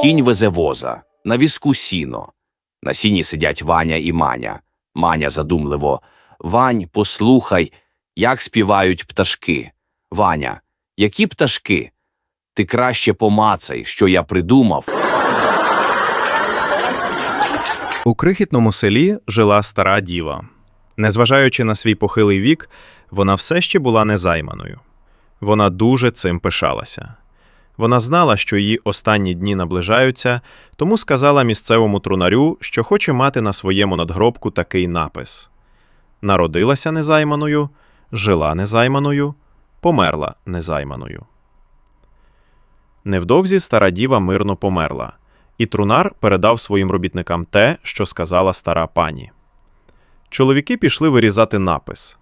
Кінь везе воза, на візку сіно. На сіні сидять Ваня і Маня. Маня задумливо. Вань, послухай, як співають пташки. Ваня, які пташки? Ти краще помацай, що я придумав. У крихітному селі жила стара діва. Незважаючи на свій похилий вік, вона все ще була незайманою. Вона дуже цим пишалася. Вона знала, що її останні дні наближаються, тому сказала місцевому трунарю, що хоче мати на своєму надгробку такий напис: Народилася незайманою, жила незайманою, померла незайманою. Невдовзі стара діва мирно померла, і трунар передав своїм робітникам те, що сказала стара пані. Чоловіки пішли вирізати напис.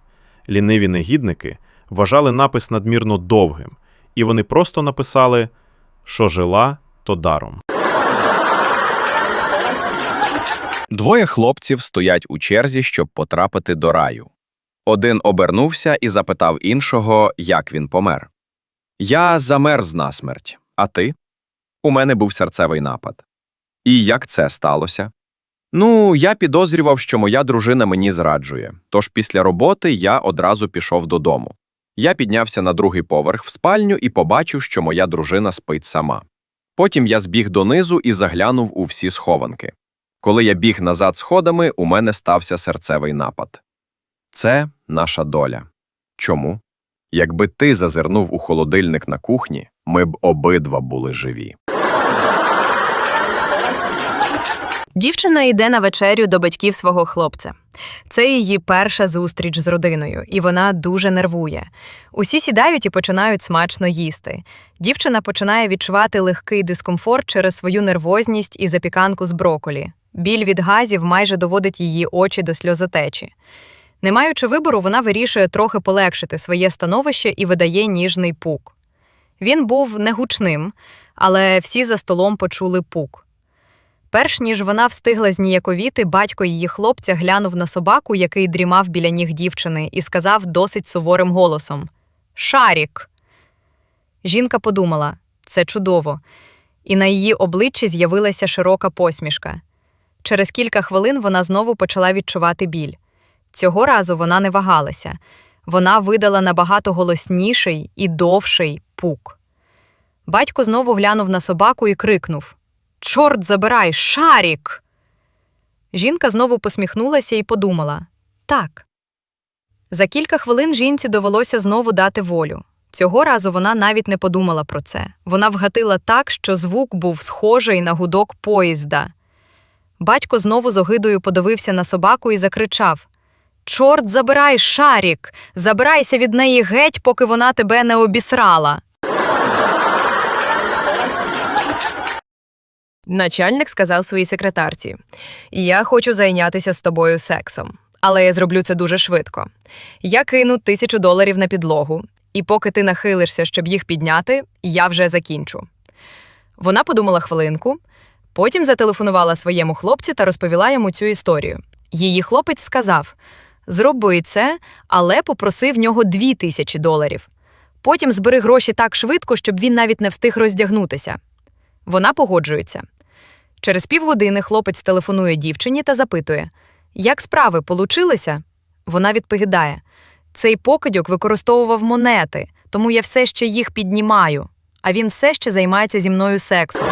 Ліниві негідники вважали напис надмірно довгим, і вони просто написали що жила, то даром. Двоє хлопців стоять у черзі, щоб потрапити до раю. Один обернувся і запитав іншого, як він помер. Я замерз насмерть, а ти? У мене був серцевий напад. І як це сталося? Ну, я підозрював, що моя дружина мені зраджує, тож після роботи я одразу пішов додому. Я піднявся на другий поверх в спальню і побачив, що моя дружина спить сама. Потім я збіг донизу і заглянув у всі схованки. Коли я біг назад сходами, у мене стався серцевий напад. Це наша доля. Чому? Якби ти зазирнув у холодильник на кухні, ми б обидва були живі. Дівчина йде на вечерю до батьків свого хлопця. Це її перша зустріч з родиною, і вона дуже нервує. Усі сідають і починають смачно їсти. Дівчина починає відчувати легкий дискомфорт через свою нервозність і запіканку з броколі. Біль від газів майже доводить її очі до сльозотечі. Не маючи вибору, вона вирішує трохи полегшити своє становище і видає ніжний пук. Він був не гучним, але всі за столом почули пук. Перш ніж вона встигла зніяковіти, батько її хлопця глянув на собаку, який дрімав біля ніг дівчини, і сказав досить суворим голосом Шарік. Жінка подумала це чудово, і на її обличчі з'явилася широка посмішка. Через кілька хвилин вона знову почала відчувати біль. Цього разу вона не вагалася. Вона видала набагато голосніший і довший пук. Батько знову глянув на собаку і крикнув Чорт забирай, шарік. Жінка знову посміхнулася і подумала так. За кілька хвилин жінці довелося знову дати волю. Цього разу вона навіть не подумала про це. Вона вгатила так, що звук був схожий на гудок поїзда. Батько знову з огидою подивився на собаку і закричав Чорт забирай, шарік! Забирайся від неї геть, поки вона тебе не обісрала. Начальник сказав своїй секретарці: Я хочу зайнятися з тобою сексом, але я зроблю це дуже швидко. Я кину тисячу доларів на підлогу, і поки ти нахилишся, щоб їх підняти, я вже закінчу. Вона подумала хвилинку, потім зателефонувала своєму хлопцю та розповіла йому цю історію. Її хлопець сказав: Зроби це, але попроси в нього дві тисячі доларів. Потім збери гроші так швидко, щоб він навіть не встиг роздягнутися. Вона погоджується. Через півгодини хлопець телефонує дівчині та запитує: Як справи получилися? Вона відповідає: Цей покидьок використовував монети, тому я все ще їх піднімаю, а він все ще займається зі мною сексом.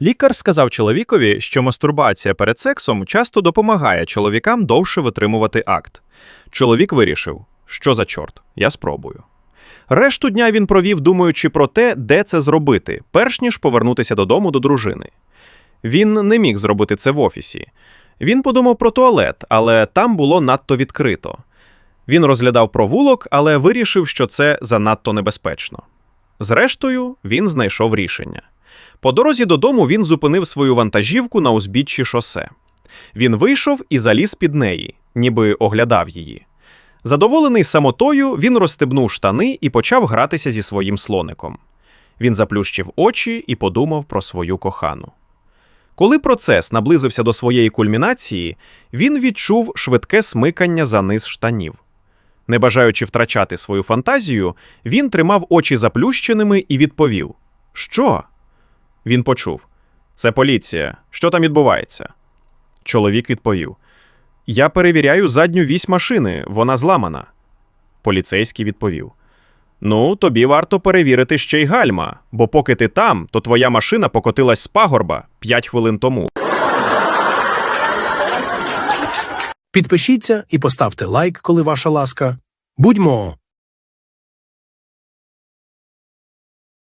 Лікар сказав чоловікові, що мастурбація перед сексом часто допомагає чоловікам довше витримувати акт. Чоловік вирішив, що за чорт, я спробую. Решту дня він провів, думаючи про те, де це зробити, перш ніж повернутися додому до дружини. Він не міг зробити це в офісі. Він подумав про туалет, але там було надто відкрито. Він розглядав провулок, але вирішив, що це занадто небезпечно. Зрештою, він знайшов рішення. По дорозі додому він зупинив свою вантажівку на узбіччі шосе. Він вийшов і заліз під неї, ніби оглядав її. Задоволений самотою, він розстебнув штани і почав гратися зі своїм слоником. Він заплющив очі і подумав про свою кохану. Коли процес наблизився до своєї кульмінації, він відчув швидке смикання за низ штанів. Не бажаючи втрачати свою фантазію, він тримав очі заплющеними і відповів: Що? Він почув. Це поліція. Що там відбувається? Чоловік відповів: Я перевіряю задню вісь машини, вона зламана. Поліцейський відповів: Ну, тобі варто перевірити ще й гальма, бо поки ти там, то твоя машина покотилась з пагорба 5 хвилин тому. Підпишіться і поставте лайк, коли ваша ласка. Будьмо